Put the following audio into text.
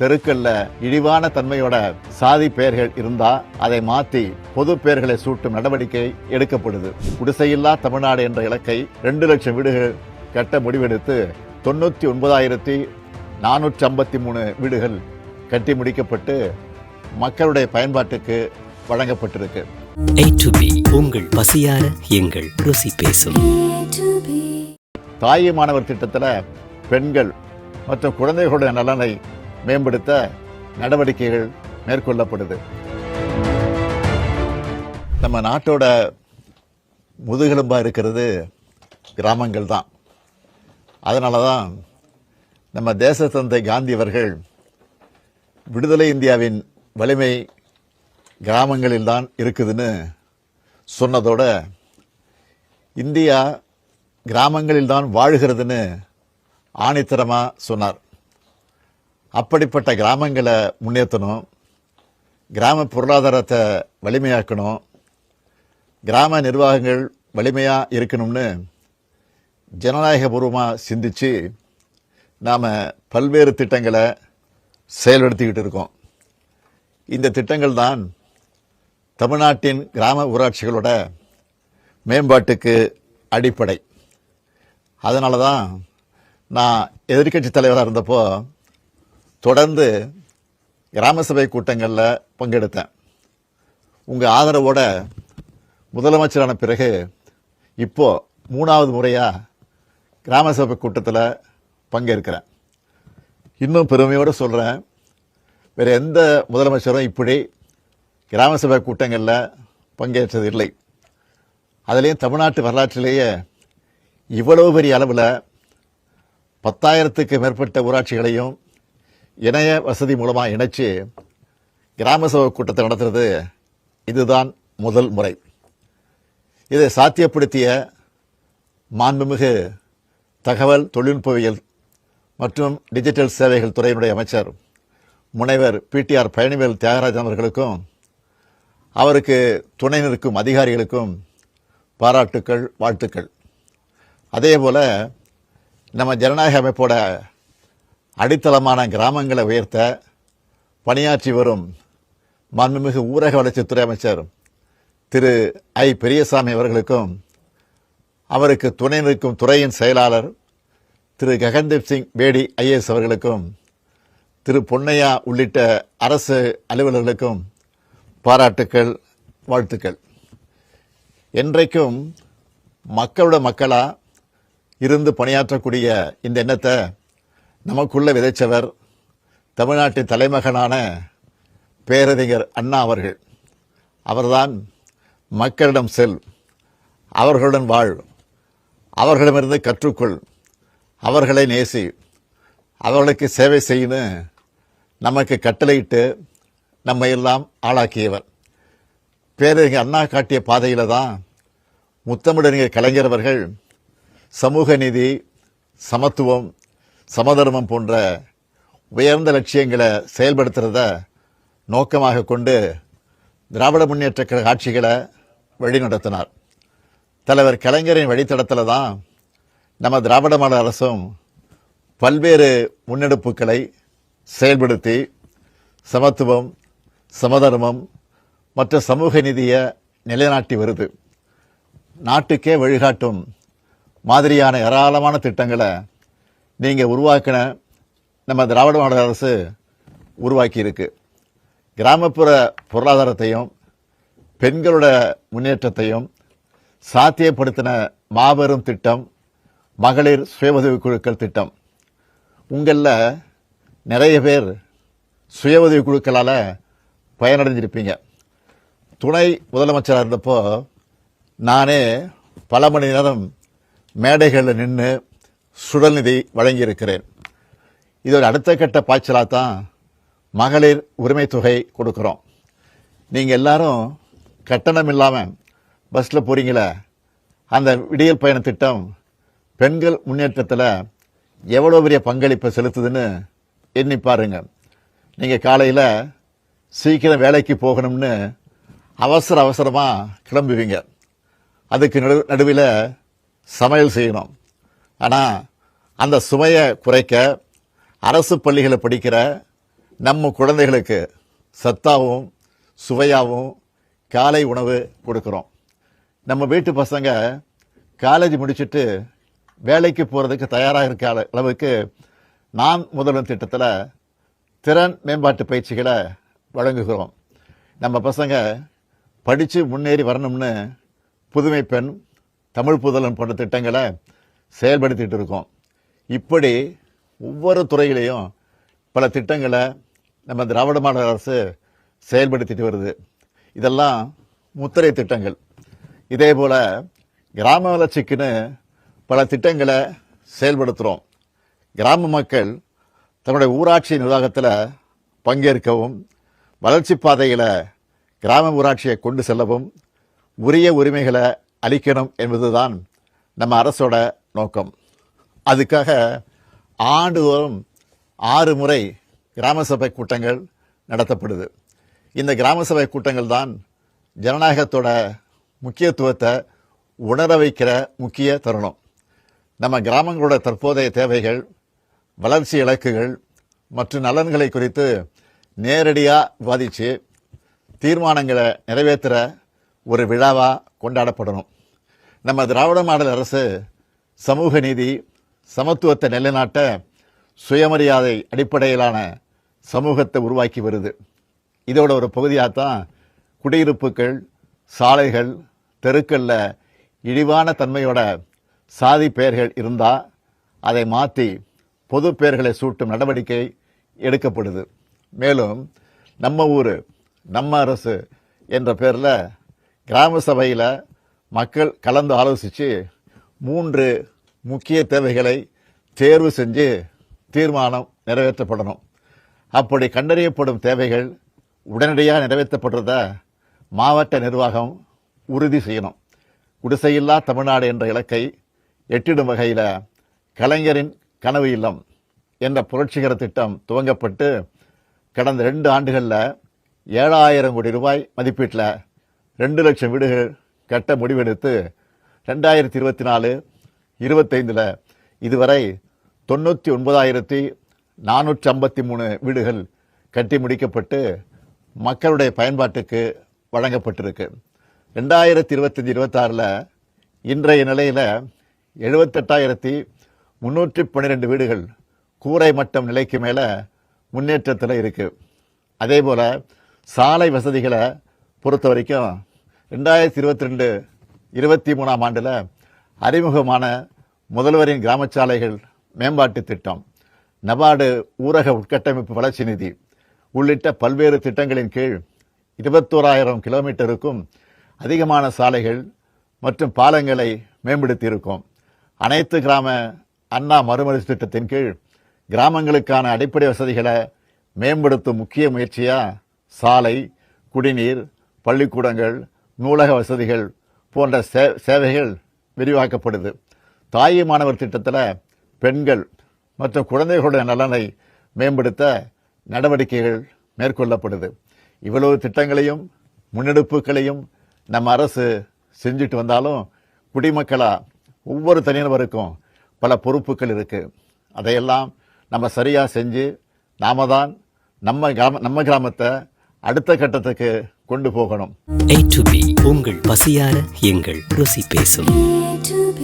தெருக்கள்ல இழிவான தன்மையோட சாதி பெயர்கள் இருந்தா அதை மாத்தி பொது பெயர்களை சூட்டும் நடவடிக்கை எடுக்கப்படுது. குடிசையில்லா தமிழ்நாடு என்ற இலக்கை ரெண்டு லட்சம் வீடுகள் கட்ட முடிவெடுத்து தொண்ணூத்தி ஒன்பதாயிரத்தி நானூற்றி ஐம்பத்தி மூணு வீடுகள் கட்டி முடிக்கப்பட்டு மக்களுடைய பயன்பாட்டுக்கு வழங்கப்பட்டிருக்கு. உங்கள் பசியார எங்கள் ருசி பேசும். தாய் மாணவர் திட்டத்தில் பெண்கள் மற்றும் குழந்தைகளுடைய நலனை மேம்படுத்த நடவடிக்கைகள் மேற்கொள்ளப்படுது. நம்ம நாட்டோட முதுகெலும்பாக இருக்கிறது கிராமங்கள் தான். அதனால தான் நம்ம தேசத்தந்தை காந்தி அவர்கள் விடுதலை இந்தியாவின் வலிமை கிராமங்களில் தான் இருக்குதுன்னு சொன்னதோட இந்தியா கிராமங்களில் தான் வாழ்கிறதுன்னு ஆணித்தரமாக சொன்னார். அப்படிப்பட்ட கிராமங்களை முன்னேற்றணும். கிராம பொருளாதாரத்தை வலிமையாக்கணும். கிராம நிர்வாகங்கள் வலிமையாக இருக்கணும்னு ஜனநாயகபூர்வமாக சிந்திச்சு நாம் பல்வேறு திட்டங்களை செயல்படுத்திக்கிட்டு இருக்கோம். இந்த திட்டங்கள் தான் தமிழ்நாட்டின் கிராம ஊராட்சிகளோட மேம்பாட்டுக்கு அடிப்படை. அதனால தான் நான் எதிர்க்கட்சி தலைவராக இருந்தப்போ தொடர்ந்து கிராம சபை கூட்டங்களில் பங்கெடுத்தேன். உங்கள் ஆதரவோட முதலமைச்சரான பிறகு இப்போ மூணாவது முறையாக கிராம சபை கூட்டத்தில் பங்கேற்கிறேன். இன்னும் பெருமையோடு சொல்கிறேன் வேறு எந்த முதலமைச்சரும் இப்படி கிராம சபை கூட்டங்களில் பங்கேற்றது இல்லை. அதுலேயும் தமிழ்நாட்டு வரலாற்றிலேயே இவ்வளவு பெரிய அளவில் பத்தாயிரத்துக்கு மேற்பட்ட ஊராட்சிகளையும் இணைய வசதி மூலமாக இணைச்சு கிராம சபை கூட்டத்தை நடத்துறது இதுதான் முதல் முறை. இதை சாத்தியப்படுத்திய மாண்புமிகு தகவல் தொழில்நுட்பவியல் மற்றும் டிஜிட்டல் சேவைகள் துறையினுடைய அமைச்சர் முனைவர் பிடிஆர் பழனிவேல் தியாகராஜன் அவர்களுக்கும் அவருக்கு துணை நிற்கும் அதிகாரிகளுக்கும் பாராட்டுக்கள் வாழ்த்துக்கள். அதே போல் நம்ம ஜனநாயக அமைப்போட அடித்தளமான கிராமங்களை உயர்த்த பணியாற்றி வரும் மாண்புமிகு ஊரக வளர்ச்சித்துறை அமைச்சர் திரு ஐ. பெரியசாமி அவர்களுக்கும் அவருக்கு துணை நிற்கும் துறையின் செயலாளர் திரு. ககன்தீப் சிங் பேடி ஐஏஎஸ் அவர்களுக்கும் திரு. பொன்னையா உள்ளிட்ட அரசு அலுவலர்களுக்கும் பாராட்டுக்கள் வாழ்த்துக்கள். என்றைக்கும் மக்களோட மக்களாக இருந்து பணியாற்றக்கூடிய இந்த எண்ணத்தை நமக்குள்ள விதைச்சவர் தமிழ்நாட்டின் தலைமகனான பேரறிஞர் அண்ணா அவர்கள். அவர்தான் மக்களிடம் செல் அவர்களுடன் வாழ் அவர்களிடமிருந்து கற்றுக்கொள் அவர்களை நேசி அவர்களுக்கு சேவை செய்யன்னு நமக்கு கட்டளையிட்டு நம்மை எல்லாம் ஆளாக்கியவர். பேரறிஞர் அண்ணா காட்டிய பாதையில் தான் முத்தமிழறிஞர் கலைஞர் அவர்கள் சமூக நீதி சமத்துவம் சமதர்மம் போன்ற உயர்ந்த லட்சியங்களை செயல்படுத்துறத நோக்கமாக கொண்டு திராவிட முன்னேற்ற கழக ஆட்சிகளை வழிநடத்தினார். தலைவர் கலைஞரின் வழித்தடத்தில் தான் நம்ம திராவிட மாடல் அரசும் பல்வேறு முன்னெடுப்புகளை செயல்படுத்தி சமத்துவம் சமதர்மம் மற்ற சமூக நிதியை நிலைநாட்டி வருது. நாட்டுக்கே வழிகாட்டும் மாதிரியான ஏராளமான திட்டங்களை நீங்கள் உருவாக்கின நம்ம திராவிட மாடல் அரசு உருவாக்கியிருக்கு. கிராமப்புற பொருளாதாரத்தையும் பெண்களோட முன்னேற்றத்தையும் சாத்தியப்படுத்தின மாபெரும் திட்டம் மகளிர் சுய உதவி குழுக்கள் திட்டம். உங்களில் நிறைய பேர் சுய உதவி குழுக்களால் பயனடைஞ்சிருப்பீங்க. துணை முதலமைச்சராக இருந்தப்போ நானே பல மணி நேரம் மேடைகளில் நின்று சுடல் நிதி வழங்கியிருக்கிறேன். இது ஒரு அடுத்த கட்ட பாய்ச்சலாக தான் மகளிர் உரிமை தொகை கொடுக்குறோம். நீங்கள் எல்லாரும் கட்டணம் இல்லாமல் பஸ்ஸில் போகிறீங்களே அந்த விடியல் பயண திட்டம் பெண்கள் முன்னேற்றத்தில் எவ்வளோ பெரிய பங்களிப்பை செலுத்துதுன்னு எண்ணி பாருங்க. நீங்கள் காலையில் சீக்கிரம் வேலைக்கு போகணும்னு அவசர அவசரமாக கிளம்புவீங்க. அதுக்கு நடு நடுவில் சமையல் செய்யணும். ஆனால் அந்த சுமையை குறைக்க அரசு பள்ளிகளை படிக்கிற நம்ம குழந்தைகளுக்கு சத்தாகவும் சுவையாகவும் காலை உணவு கொடுக்குறோம். நம்ம வீட்டு பசங்க காலேஜ் முடிச்சுட்டு வேலைக்கு போகிறதுக்கு தயாராக இருக்க அள- அளவுக்கு நான் முதல்வன் திட்டத்தில் திறன் மேம்பாட்டு பயிற்சிகளை வழங்குகிறோம். நம்ம பசங்க படித்து முன்னேறி வரணும்னு புதுமை பெண் தமிழ் புதலன் போன்ற திட்டங்களை செயல்படுத்திகிட்டு இருக்கோம். இப்படி ஒவ்வொரு துறையிலையும் பல திட்டங்களை நம்ம திராவிட மாடல் அரசு செயல்படுத்திட்டு வருது. இதெல்லாம் முத்திரை திட்டங்கள். இதே போல் கிராம வளர்ச்சிக்குன்னு பல திட்டங்களை செயல்படுத்துகிறோம் கிராம மக்கள் தன்னுடைய ஊராட்சி நிர்வாகத்தில் பங்கேற்கவும் வளர்ச்சி பாதையில் கிராம ஊராட்சியை கொண்டு செல்லவும் உரிய உரிமைகளை அளிக்கணும் என்பதுதான் நம்ம அரசோட நோக்கம். அதுக்காக ஆண்டுதோறும் ஆறு முறை கிராம சபை கூட்டங்கள் நடத்தப்படுது. இந்த கிராம சபை கூட்டங்கள் தான் ஜனநாயகத்தோட முக்கியத்துவத்தை உணர வைக்கிற முக்கிய தருணம். நம்ம கிராமங்களோட தற்போதைய தேவைகள் வளர்ச்சி இலக்குகள் மற்றும் நலன்களை குறித்து நேரடியாக விவாதித்து தீர்மானங்களை நிறைவேற்றுகிற ஒரு விழாவாக கொண்டாடப்படணும். நம்ம திராவிட மாடல் அரசு சமூக நீதி சமத்துவத்தை நிலைநாட்ட சுயமரியாதை அடிப்படையிலான சமூகத்தை உருவாக்கி வருது. இதோட ஒரு பகுதியாக தான் குடியிருப்புகள் சாலைகள் தெருக்களில் இழிவான தன்மையோட சாதி பெயர்கள் இருந்தால் அதை மாற்றி பொது பெயர்களை சூட்டும் நடவடிக்கை எடுக்கப்படுது. மேலும் நம்ம ஊர் நம்ம அரசு என்ற பேரில் கிராம சபையில் மக்கள் கலந்து ஆலோசித்து மூன்று முக்கிய தேவைகளை தேர்வு செஞ்சு தீர்மானம் நிறைவேற்றப்படணும். அப்படி கண்டறியப்படும் தேவைகள் உடனடியாக நிறைவேற்றப்படுறத மாவட்ட நிர்வாகம் உறுதி செய்யணும். குடிசையில்லா தமிழ்நாடு என்ற இலக்கை எட்டிடும் வகையில் கலைஞரின் கனவு இல்லம் என்ற புரட்சிகர திட்டம் துவங்கப்பட்டு கடந்த ரெண்டு ஆண்டுகளில் ஏழாயிரம் கோடி ரூபாய் மதிப்பீட்டில் ரெண்டு லட்சம் வீடுகள் கட்ட முடிவெடுத்து ரெண்டாயிரத்தி இருபத்தி நாலு இருபத்தைந்தில் இதுவரை தொண்ணூற்றி ஒன்பதாயிரத்தி நானூற்றி ஐம்பத்தி மூணு வீடுகள் கட்டி முடிக்கப்பட்டு மக்களுடைய பயன்பாட்டுக்கு வழங்கப்பட்டிருக்கு. ரெண்டாயிரத்தி இருபத்தஞ்சி இருபத்தாறில் இன்றைய நிலையில் எழுபத்தெட்டாயிரத்தி முந்நூற்றி பன்னிரெண்டு வீடுகள் கூரை மட்டம் நிலைக்கு மேலே முன்னேற்றத்தில் இருக்குது அதே போல் சாலை வசதிகளை பொறுத்த வரைக்கும் ரெண்டாயிரத்தி இருபத்தி ரெண்டு இருபத்தி மூணாம் ஆண்டில் அறிமுகமான முதல்வரின் கிராமச்சாலைகள் மேம்பாட்டு திட்டம் நபார்டு ஊரக உட்கட்டமைப்பு வளர்ச்சி நிதி உள்ளிட்ட பல்வேறு திட்டங்களின் கீழ் இருபத்தோராயிரம் கிலோமீட்டருக்கும் அதிகமான சாலைகள் மற்றும் பாலங்களை மேம்படுத்தியிருக்கோம். அனைத்து கிராம அண்ணா மறுமலர்ச்சி திட்டத்தின் கீழ் கிராமங்களுக்கான அடிப்படை வசதிகளை மேம்படுத்தும் முக்கிய முயற்சியாக சாலை குடிநீர் பள்ளிக்கூடங்கள் நூலக வசதிகள் போன்ற சே சேவைகள் விரிவாக்கப்படுது. தாய் மாணவர் திட்டத்தில் பெண்கள் மற்றும் குழந்தைகளுடைய நலனை மேம்படுத்த நடவடிக்கைகள் மேற்கொள்ளப்படுது. இவ்வளவு திட்டங்களையும் முன்னெடுப்புகளையும் நம்ம அரசு செஞ்சுட்டு வந்தாலும் குடிமக்களாக ஒவ்வொரு தனிநபருக்கும் பல பொறுப்புகள் இருக்குது அதையெல்லாம் நம்ம சரியாக செஞ்சு நாம தான் நம்ம கிராம நம்ம கிராமத்தை அடுத்த கட்டத்துக்கு கொண்டு போகணும் A to B உங்கள் பசியார எங்கள் ருசி பேசும் A to B.